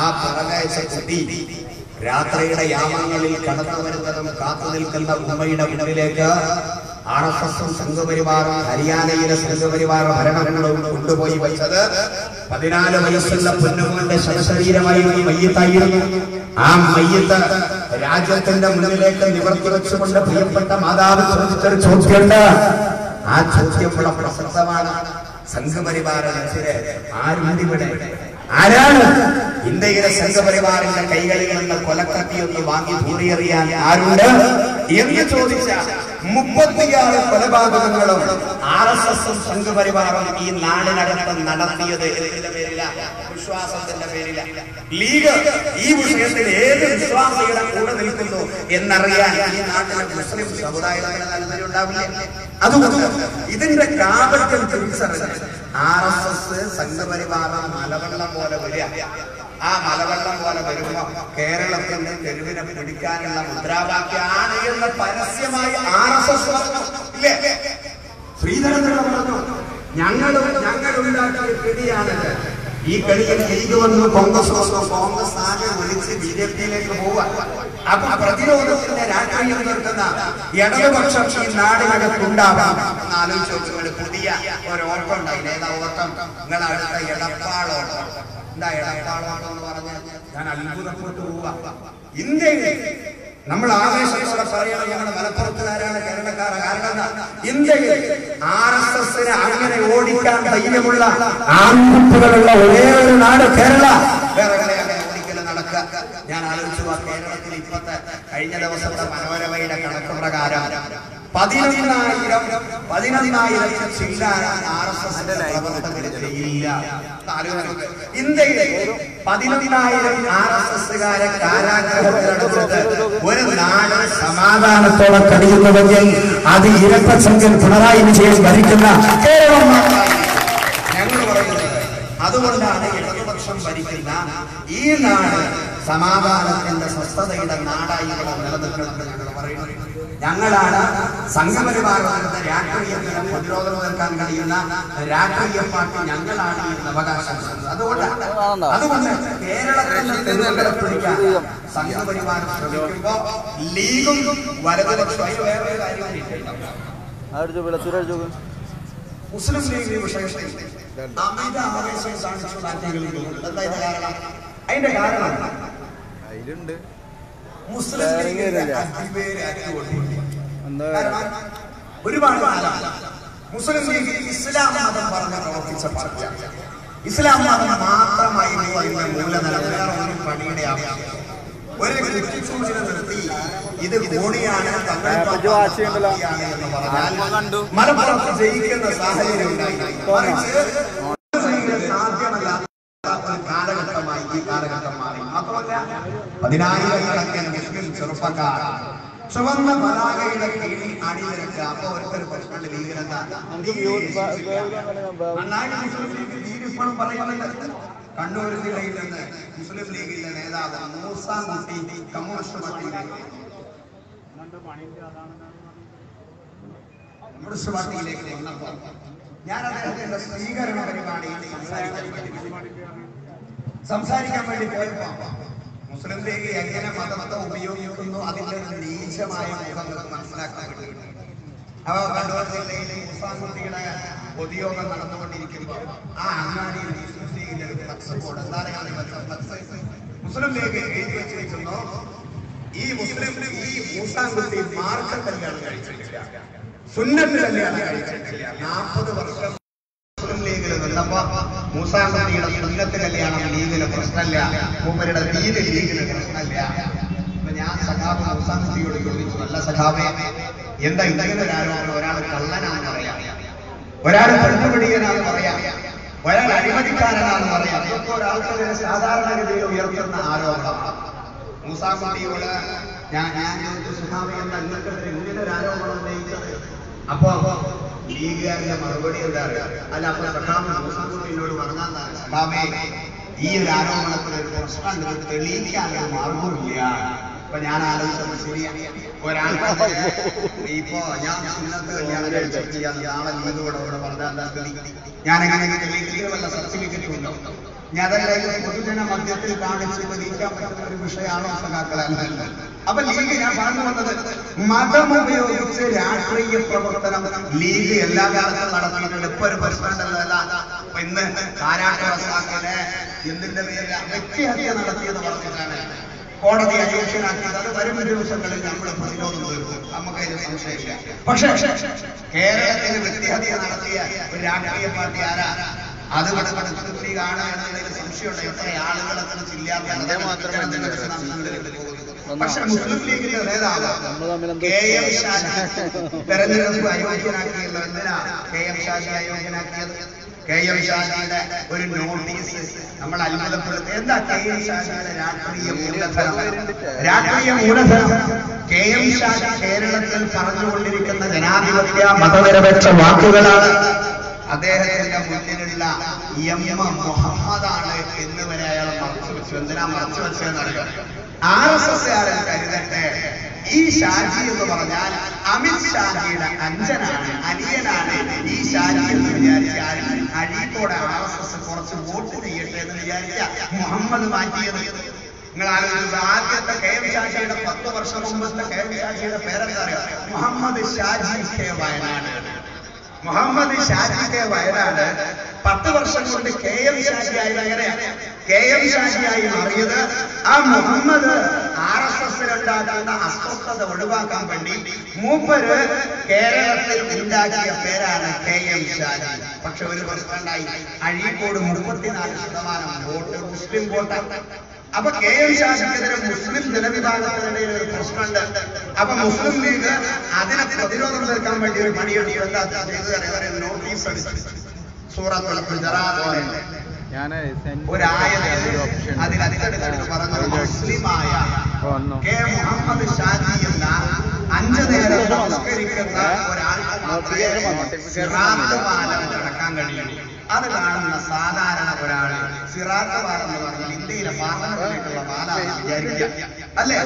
ആ കുട്ടി രാത്രിയുടെ യാമങ്ങളിൽ കടന്നു വരുന്നതും കാത്തു നിൽക്കുന്ന ഉമ്മയുടെ മുന്നിലേക്ക് ആർ എസ് എസും സംഘപരിവാറും ഹരിയാനയിലെ സംഘപരിവാർ ഭരണങ്ങളും കൊണ്ടുപോയി വെച്ചത് പതിനാല് വയസ്സുള്ള പൊന്നുമോന്റെ ഒരു മയ്യത്തായിരുന്നു. ആ മയ്യത്ത് രാജ്യത്തിന്റെ മുന്നിലേക്ക് നിവർത്തി വെച്ചുകൊണ്ട് പ്രിയപ്പെട്ട മാതാവ് ചോദിച്ചൊരു ചോദ്യമുണ്ട്. ആ ചോദ്യം ഇവിടെ പ്രസക്തമാണ്. സംഘപരിവാരത്തിൽ ആരുണ്ടിവിടെ ആരാണ്? ഇന്ത്യയിലെ സംഘപരിവാറിന്റെ കൈകളിൽ നിന്ന് കൊലക്കത്തിയൊന്ന് വാങ്ങി ഭൂറിയറിയാൻ ആരുണ്ട്? എന്ന് ചോദിച്ച മുപ്പത്തിയാറ് കൊലപാതകങ്ങളും ആർ എസ് എസും സംഘപരിവാറും ഈ നാടിനകത്ത് നടത്തിയത് വിശ്വാസത്തിന്റെ പേരില. ലീഗ് ഈ വിഷയത്തിൽ ഏത് വിശ്വാസിയുടെ കൂടെ നിൽക്കുന്നു എന്നറിയാൻ ഈ നാട്ടിലെ മുസ്ലിം സമുദായത്തിന് താല്പര്യം ഉണ്ടാവില്ല അതുകൊണ്ട് ഇതിന്റെ കാപട്യം തിരിച്ചറിഞ്ഞ് ആർ എസ് എസ് സംഘപരിവാറ മലവെള്ളം പോലെ വരിക. ആ മലവെള്ളം പോലെ വരുമ്പോ കേരളത്തിന്റെ തെരുവിനെ പിടിക്കാനുള്ള മുദ്രാവാക്യാണ് എന്ന് പരസ്യമായി ആർ എസ് എസ് ശ്രീധരൻ പറഞ്ഞു ഞങ്ങളും ഞങ്ങളുണ്ടാക്കിയ കെടിയാണിത് ഈ കളിയിൽ വന്നു കോൺഗ്രസ് കോൺഗ്രസ് ആകെ വിളിച്ച് ബി ജെ പിയിലേക്ക് പോവാ അപ്പൊ പ്രതിരോധത്തിന്റെ രാഷ്ട്രീയം നിർത്തുന്ന ഇടതുപക്ഷം ഈ നാടിനകത്തുണ്ടാവാം എന്ന് ആലോചിച്ച് നോക്കുമ്പോൾ പുതിയ ഒരു ഓട്ടം ഉണ്ടായി. ഏതാ ഓട്ടം? നിങ്ങൾ അടുത്ത ഇടപ്പാളോട്ടം എന്താ ഇടപ്പാളോട്ടം എന്ന് പറഞ്ഞാൽ ഞാൻ അത്ഭുതപ്പെട്ടു പോവാ. ഇന്ത്യയിൽ നമ്മൾ ആവേശത്തോടെ പറയണം ഞങ്ങളുടെ മലപ്പുറത്തുകാരാണ് എന്താ? ഇന്ത്യയിൽ ആർ എസ് എസിനെ അങ്ങനെ ഓടിക്കാൻ ധൈര്യമുള്ള ആൺകുട്ടികളുള്ള ഒരേ ഒരു നാട് കേരള. വേറെ ഓടിക്കൽ നടക്കുക. ഞാൻ ആലോചിച്ചു കേരളത്തിൽ ഇപ്പത്തെ കഴിഞ്ഞ ദിവസത്തെ മനോരമയുടെ കണക്ക് പ്രകാരം പതിനൊന്നായിരം പതിനൊന്നായിരം ചില്ലാൻ ആർ എസ് എസിന്റെ പതിനൊന്നായിരം ആർ എസ് എസുകാരെ കാരാഗ്രഹത്തിലെടുത്തിട്ട് ഒരു നാട് സമാധാനത്തോടെ കഴിയുന്നുവെങ്കിൽ അത് ഇരട്ടസംഖ്യൻ പിണറായി വിജയൻ ഭരിക്കുന്ന കേരളം. ഞങ്ങൾ പറയുന്നത് അതുകൊണ്ടാണ് ഇടതുപക്ഷം ഭരിക്കുന്ന ഈ നാട് സമാധാനത്തിന്റെ സ്വസ്ഥതയുടെ നാടായി ഇവിടെ നിലനിൽക്കുന്നത് ഞങ്ങൾ പറയുന്നത്. ഞങ്ങളാണ് സംഘപരിവാരത്തിന്റെ രാഷ്ട്രീയത്തിന് പ്രതിരോധം നിൽക്കാൻ കഴിയുന്ന രാഷ്ട്രീയ പാർട്ടി ഞങ്ങളാണ് എന്ന് അവകാശം അതുകൊണ്ട് അതുകൊണ്ട് കേരളത്തിൽ പിടിക്കാൻ സംഘപരിവാരം ശ്രമിക്കുമ്പോ ലീഗും വേറെ ചോക്ക് മുസ്ലിം ലീഗ് വിഷയത്തിൽ അമിത ആവേശം. എന്താ കാരണം? അതിന്റെ കാരണം? അതിലുണ്ട്. മുസ്ലിം ലീഗിന്റെ അറ്റുകൊണ്ടിരിക്കുന്നു. ഒരുപാട് മുസ്ലിം ലീഗ് ഇസ്ലാം മതം പറഞ്ഞ് പ്രവർത്തിച്ച പാർട്ടിയാണ്. ഇസ്ലാം മതം മാത്രമായി മൂലധനം വേറെ ഒരു പണിയുടെ ആവശ്യം ഒരു കുറ്റിച്ചൂടിനെ നിർത്തി ഇത്. പാർട്ടിയാണ് മലപ്പുറത്ത് ജയിക്കുന്ന സാഹചര്യം ഉണ്ടായി. സാധ്യമല്ലാത്ത ഒരു കാലഘട്ടമായി ഈ കാലഘട്ടം മാറി. മാത്രമല്ല പതിനായിരക്കണക്കിന് മുസ്ലിം ചെറുപ്പക്കാർ ചുവന്ന പതാകയുടെ കീഴിൽ അണിനിരക്കുക അപ്പൊ ഒരു പ്രശ്നമുണ്ട് ഭീകരത ഇപ്പോഴും പറയുന്നുണ്ട്. കണ്ണൂർ ജില്ലയിൽ നിന്ന് മുസ്ലിം ലീഗിന്റെ നേതാവ് മൂസാൻകുട്ടി കമ്മ്യൂണിസ്റ്റ് പാർട്ടിയിലെ കമ്മ്യൂണിസ്റ്റ് പാർട്ടിയിലേക്ക് വന്നപ്പോൾ ഞാൻ അദ്ദേഹത്തിന്റെ സ്വീകരണ പരിപാടിയിൽ സംസാരിക്കാൻ വേണ്ടി സംസാരിക്കാൻ വേണ്ടി പോയപ്പോ മുസ്ലിം ലീഗ് എങ്ങനെ മതത്തെ ഉപയോഗിക്കുന്നു അതിന്റെ നീചമായ മുഖങ്ങൾ മനസ്സിലാക്കാൻ അപ്പൊ കണ്ണൂർ ജില്ലയിൽ മുസാൻകുട്ടിയുടെ പൊതുയോഗം നടന്നുകൊണ്ടിരിക്കുമ്പോൾ ആ അങ്ങാടിയിൽ മുസ്ലിം ലീഗിന്റെ ഒരു ഫ്ലക്സ് ബോർഡ് എന്താണ് മുസ്ലിം ലീഗ് എഴുതി വെച്ചിരിക്കുന്നു ഈ മുസ്ലിം ഈ മൂസാൻകുട്ടി മാർക്ക കല്യാണം കഴിച്ചിട്ടില്ല. സുന്നത്ത് കല്യാണം കഴിച്ചിട്ടില്ല. നാൽപ്പത് വർഷം നിന്നപ്പോ നബിയുടെ സുന്നത്ത് കല്യാണം ലീഗിലെ പ്രശ്നമില്ല. മൂപ്പരുടെ ദീന് ലീഗിന് പ്രശ്നമില്ല. അപ്പൊ ഞാൻ സഖാബ് മൂസാൻകുട്ടിയോട് ചോദിച്ചു നല്ല സഖാബെ എന്താ ഇങ്ങനെ ഒരു ഒരാൾ കള്ളനാണെന്ന് പറയാം ഒരാൾ പെണ്ണുപിടിയനാന്ന് പറയാം ഒരാൾ അഴിമതിക്കാരനാണെന്ന് പറയാം ഇതൊക്കെ ഒരാൾക്ക് സാധാരണഗതിയിൽ ഉയർത്തുന്ന ആരോപണം. നബിയോട് ഞാൻ ഞാൻ ചോദിച്ചു സുഹാബി എന്താ നിങ്ങൾക്കെതിരെ ഇങ്ങനെ ഒരു ആരോപണം ഉന്നയിച്ചത്? അപ്പോ ലീഗുകാരുടെ മറുപടി എന്താണ്? അല്ല അപ്പൊ സഖാബ് എന്നോട് പറഞ്ഞാൽ സഖാബേ ഈ ഒരു ആരോപണത്തിന് ഒരു പ്രശ്നം. ഇത് തെളിയിക്കാൻ മാർഗമില്ല അപ്പൊ ഞാൻ ആലോചിച്ചത് ശരിയാണ് ഒരാൾ ഇപ്പോ ഞാൻ സുന്നത്ത് കല്യാണം കഴിച്ചിട്ട് ചെയ്യാൻ നാളെ ലീവ് കൂടെ ഇവിടെ പറഞ്ഞാൽ എന്താ? ഞാൻ എങ്ങനെ ലീഗിൽ വല്ല സർട്ടിഫിക്കറ്റ് ഉണ്ടോ? ഞാൻ അതല്ല പൊതുജന മധ്യത്തിൽ കാണിച്ച് തെളിയിക്കാൻ പറ്റുന്ന ഒരു വിഷയമാണോ സഖാക്കളല്ല അപ്പൊ ലീഗ് ഞാൻ പറഞ്ഞു വന്നത് മതം ഉപയോഗിച്ച് രാഷ്ട്രീയ പ്രവർത്തനം ലീഗ് എല്ലാ കാലത്തും നടത്തിയിട്ടുണ്ട്. ഇപ്പൊ ഒരു പ്രശ്നമുണ്ടല്ല ഇന്ന് കാരാട്ട് സാക്കിനെ എന്തിന്റെ പേരിൽ വ്യക്തിഹത്യ നടത്തിയെന്ന് പറഞ്ഞിട്ടാണ് കോടതി അധ്യക്ഷനാക്കിയത് അത് വരും ദിവസങ്ങളിൽ നമ്മൾ പ്രതിരോധം തീർക്കും. നമുക്ക് അതിന് സംശയമില്ല. പക്ഷേ കേരളത്തിൽ വ്യക്തിഹത്യ നടത്തിയ ഒരു രാഷ്ട്രീയ പാർട്ടി ആരാ? അത് ഇവിടെ മുസ്ലിം ലീഗാണ് എന്നതിൽ സംശയമുണ്ട്. എത്ര ആളുകളെ കുറിച്ച് ഇല്ലാത്ത പക്ഷെ മുസ്ലിം ലീഗിന്റെ നേതാവ് കെ എം ഷാജി തെരഞ്ഞെടുപ്പ് അയോഗ്യനാക്കിയല്ലോ എന്തിനാ കെ എം ഷാജി അയോഗ്യനാക്കിയത് കെ എം ഷാജിയുടെ ഒരു നോട്ടീസ് നമ്മൾ അത്ഭുതപ്പെടുത്തി. എന്താ കെ എം ഷാജിയുടെ രാഷ്ട്രീയ മൂലധനം? രാഷ്ട്രീയ മൂലധനം. കെ എം ഷാജി കേരളത്തിൽ പറഞ്ഞുകൊണ്ടിരിക്കുന്ന ജനാധിപത്യ മതനിരപേക്ഷ വാക്കുകളാണ് അദ്ദേഹത്തിന്റെ മുന്നിലുള്ള എം എം മുഹമ്മദാണ് എന്ന് വരെ അയാൾ മറച്ചു വെച്ചു. എന്തിനാ മറച്ചു വെച്ചതെന്നറിയാം? ആർ എസ് എസ് കാരൻ കരുതട്ടെ. ഈ ഷാജി എന്ന് പറഞ്ഞാൽ അമിത് ഷാജിയുടെ അഞ്ചനാണ് അനിയനാണ്. ഈ ഷാജി എന്ന് വിചാരിച്ചാൽ അഴീക്കോടെ ആർ എസ് എസ് കുറച്ച് വോട്ട് ചെയ്യട്ടെ എന്ന് വിചാരിച്ച മുഹമ്മദ് മാറ്റിയത്. നിങ്ങൾ ആലോചിച്ചു ആദ്യത്തെ കെ എം ഷാജിയുടെ പത്ത് വർഷം മുമ്പത്തെ കെ എം ഷാജിയുടെ പേരെന്താ അറിയാം? മുഹമ്മദ് ഷാജി കെ വയനാട്. മുഹമ്മദ് ഷാജി കെ വയനാട് പത്ത് വർഷം കൊണ്ട് കെ എം ഷാജി ആയത് എങ്ങനെയാണ് കെ എം ഷാജിയായി മാറിയത് ആ മുഹമ്മദ് ആർ എസ് എസിലുണ്ടാക്കുന്ന അസ്വസ്ഥത ഒഴിവാക്കാൻ വേണ്ടി മൂപ്പര് കേരളത്തിൽ ഉണ്ടാക്കിയ പേരാണ് കെ എം ഷാജി. പക്ഷെ ഒരു പ്രശ്നമുണ്ടായി. അഴീക്കോട് മുപ്പത്തിനാല് ശതമാനം വോട്ട് മുസ്ലിം വോട്ടാണ് അപ്പൊ കെ എം ഷാജിക്കെതിരെ മുസ്ലിം ജനവിഭാഗത്തിനിടയിൽ ഒരു പ്രശ്നമുണ്ട്. അപ്പൊ മുസ്ലിം ലീഗ് അതിനെ പ്രതിരോധം തീർക്കാൻ വേണ്ടി ഒരു പണിയെടുത്തു. എന്താ നോട്ടീസ് അടിച്ചു. സൂറത്തുൽ അതിനടുത്ത് പറഞ്ഞു മുസ്ലിമായ കെ മുഹമ്മദ് ഷാജി എന്ന അഞ്ചു നേരം നമസ്കരിക്കുന്ന ഒരാൾക്ക് മാത്രമേ പാലം നടക്കാൻ കഴിയൂ. അത് കാണുന്ന സാധാരണ ഒരാൾ സിറാത്ത് പാലം എന്ന് പറഞ്ഞാൽ ഇന്ത്യയിലെ പാർലമെന്റിലേക്കുള്ള പാലാണ് വിചാരിക്കുക അല്ലേ?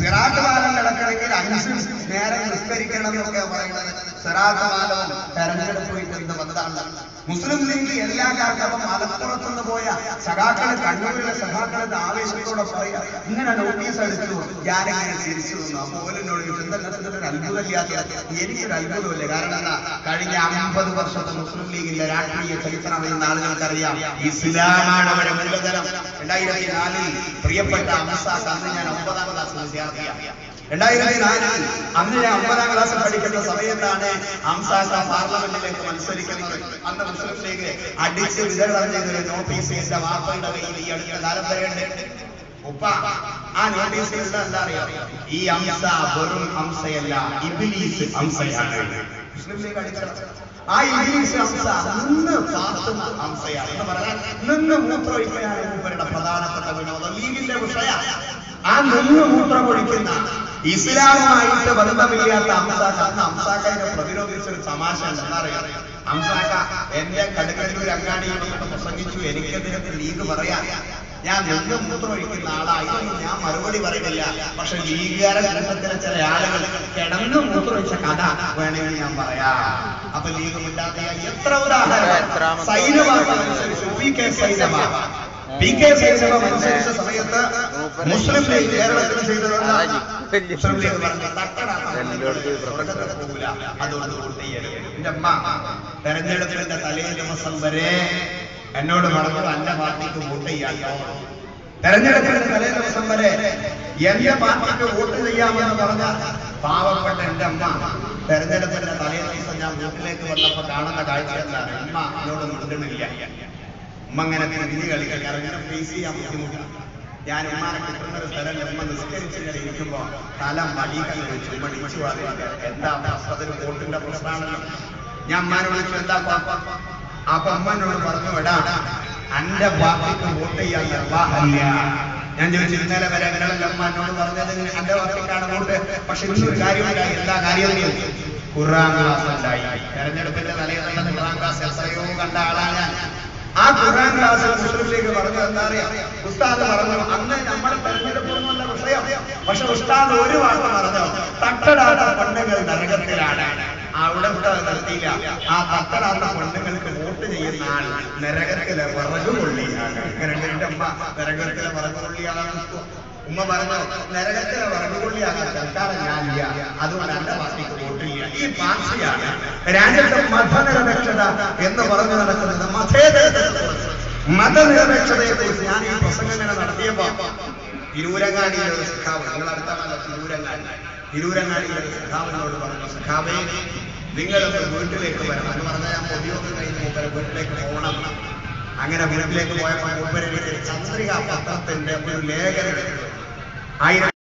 സിറാത്ത് പാലം കിടക്കണമെങ്കിൽ അഞ്ച് നേരം നിസ്കരിക്കണം എന്നൊക്കെ പറയുന്നത്. സിറാത്ത് പാലവും തെരഞ്ഞെടുപ്പുമായിട്ട് എന്ത് ബന്ധമാണ് മുസ്ലിം ലീഗ് എല്ലാ കാലത്തും മലപ്പുറത്തു നിന്ന് പോയ സഖാക്കൾ കണ്ണൂരിലെ സഖാക്കളുടെ ആവേശത്തോടെ പറയാ ഇങ്ങനെ നോട്ടീസ് അടിച്ചു. ഞാനിങ്ങനെ തിരിച്ചു നിന്നു അപ്പൊ ഓലിനോട് ഒരു അത്ഭുതമില്ലാത്ത എനിക്കൊരു അത്ഭുതമില്ല. കാരണം എന്താ? കഴിഞ്ഞ അമ്പത് വർഷത്തെ മുസ്ലിം ലീഗിന്റെ രാഷ്ട്രീയ ചരിത്രം അറിയുന്ന ആളുകൾക്കറിയാം. ഇസ്ലാമാണ് അവരുടെ മൂലധനം. രണ്ടായിരത്തി നാലിൽ പ്രിയപ്പെട്ട അംസാഖ് അന്ന് ഞാൻ ഒമ്പതാം ക്ലാസ് വിദ്യാർത്ഥിയാണ്. രണ്ടായിരത്തി നാലിൽ അന്ന് ഞാൻ ഒമ്പതാം ക്ലാസ് പഠിക്കുന്ന സമയത്താണ് അംസാസ പാർലമെന്റിലേക്ക് മത്സരിക്കുന്നത്. അന്ന് മുസ്ലിം ലീഗ് അടിച്ച് വിതരണം ചെയ്തൊരു നോട്ടീസ് എന്റെ വാപ്പയുടെ കയ്യിൽ ഈ അടുത്ത കാലം വരെയുണ്ട്. ഉപ്പ ആ നോട്ടീസിൽ എന്താ അറിയാം? ഈ അംസ വെറും അംസയല്ല ഇബിലീസ് അംസയാണ് മുസ്ലിം ലീഗ് അടിച്ചത് ആ ഇംഗ്ലീഷ് അംസ നിന്ന് പാർത്തുന്ന അംസയാണ് എന്ന് പറഞ്ഞാൽ നിന്ന് മൂത്രമൊഴിക്കുകയാണ് ഇവരുടെ പ്രധാനപ്പെട്ട വിനോദം. ലീഗിന്റെ വിഷയ ആ നിന്ന് മൂത്രമൊഴിക്കുന്ന ഇസ്ലാമുമായിട്ട് ബന്ധമില്ലാത്ത അംസാക്ക അന്ന് അംസാക്കയെ പ്രതിരോധിച്ചൊരു തമാശ ഉണ്ട് എന്താ അറിയാം അംസാക്ക എന്റെ കടുക്കല്ലൂർ അങ്ങാടിയിൽ പ്രസംഗിച്ചു എനിക്കെതിരെ ലീഗ് പറയാം. ഞാൻ നിന്ന് മൂത്രമൊഴിക്കുന്ന ആളായി ഞാൻ മറുപടി പറയുന്നില്ല പക്ഷെ ലീഗുകാര കൂട്ടത്തിലെ ചില ആളുകൾ കിടന്ന് മൂത്രമൊഴിച്ച കഥ വേണമെങ്കിൽ ഞാൻ പറയാം. അപ്പൊ ലീഗ് മിണ്ടാത്ത എത്ര ഉദാഹരണം സൈന്യമാണ് അനുസരിച്ച് പി കെ പി കെ അനുസരിച്ച സമയത്ത് മുസ്ലിം ലീഗ് അമ്മ തെരഞ്ഞെടുപ്പിന്റെ തലേ ദിവസം വരെ എന്നോട് പറഞ്ഞു എന്റെ പാർട്ടിക്ക് വോട്ട് ചെയ്യാമോ തെരഞ്ഞെടുപ്പിന്റെ തലേ ദിവസം വരെ എന്റെ പാർട്ടിക്ക് വോട്ട് ചെയ്യാമെന്ന് പറഞ്ഞ പാവപ്പെട്ട എന്റെ അമ്മ തെരഞ്ഞെടുപ്പിന്റെ തലേ ദിവസം ഞാൻ വീട്ടിലേക്ക് വന്നപ്പോ കാണുന്ന കാഴ്ച എന്താണ്? അമ്മ എന്നോട് മിണ്ടുന്നില്ല. ഇങ്ങനെ തിരിഞ്ഞു കളിക്കാൻ. അങ്ങനെ ഫേസ് ചെയ്യാൻ ബുദ്ധിമുട്ടാണ്. ഞാൻ ഉമ്മാനെ കിട്ടുന്ന ഒരു സ്ഥലം ഉമ്മ നിസ്കരിച്ച് ഇങ്ങനെ ഇരിക്കുമ്പോ തല മടികൾ വെച്ചു. മടിച്ചു എന്താ അതൊരു വോട്ടിന്റെ പ്രശ്നമാണല്ലോ ഞാൻ ഉമ്മാനെ വിളിച്ചു എന്താ അപ്പൊ? അമ്മനോട് പറഞ്ഞു എടാ അന്റെ പാർട്ടിക്ക് വോട്ട് ചെയ്യാൻ ഞാൻ ചോദിച്ചു ഇന്നലെ വരെ നിങ്ങളല്ല അമ്മ എന്നോട് പറഞ്ഞത് എന്റെ പാർട്ടിക്കാണ് വോട്ട്? പക്ഷെ ഇന്നൊരു കാര്യമുണ്ടായി എന്താ കാര്യം. ഖുർആൻ ക്ലാസ് ഉണ്ടായി തെരഞ്ഞെടുപ്പിന്റെ തലേന്നുള്ള ഖുർആൻ ക്ലാസ് എത്രയോ കണ്ട ആളാണ് ഞാൻ. ആ ഖുർആൻ ക്ലാസ്സിൽ മുസ്ലിമിലേക്ക് പറഞ്ഞു എന്താ അറിയാം? ഉസ്താദ് പറഞ്ഞു അന്ന് നമ്മൾ തെരഞ്ഞെടുപ്പൊന്നുമല്ല വിഷയം. പക്ഷെ ഉസ്താദ് ഒരു വാക്ക് പറഞ്ഞു തട്ടടാത്ത പെണ്ണുങ്ങൾ നരകത്തിലാണ്. അവിടെ ഉസ്താദ് നിർത്തിയില്ല. ആ തട്ടടാത്ത പെണ്ണുങ്ങൾക്ക് വോട്ട് ചെയ്യുന്ന ആൾ നരകത്തിലെ വിറക് രണ്ടിന്റെ അമ്മ നരകത്തിലെ വിറക് കൊള്ളിയാണെന്ന് ഉമ്മ പറഞ്ഞു നരകത്തിലെ വിറകുകൊള്ളിയാകാൻ തൽക്കാലം ഞാനില്ല. അതുകൊണ്ട് എന്റെ പാർട്ടിക്ക് വോട്ടില്ല ഈ പാർട്ടിയാണ് രാജ്യത്തെ മതനിരപേക്ഷത എന്ന് പറഞ്ഞു നടക്കുന്നത് മതേതരത്തെ മതനിരപേക്ഷതയെ കുറിച്ച് ഞാൻ ഈ പ്രസംഗങ്ങൾ നടത്തിയപ്പോ തിരൂരങ്ങാടിയിലെ സഖാവ് നിങ്ങൾ അടുത്താണല്ലോ തിരൂരങ്ങാടി. തിരൂരങ്ങാടിയിലെ ഒരു സഖാവിനോട് പറഞ്ഞു സഖാവേ നിങ്ങളൊന്ന് വീട്ടിലേക്ക് വരണം. എന്ന് പറഞ്ഞാൽ ഞാൻ പൊതിയൊക്കെ കഴിഞ്ഞ് മൂപ്പരെ വീട്ടിലേക്ക് പോകണം അങ്ങനെ വീട്ടിലേക്ക് പോയപ്പോൾ മൂപ്പരെ ചന്ദ്രിക പത്രത്തിന്റെ ഒരു ലേഖനം എടുത്തു I,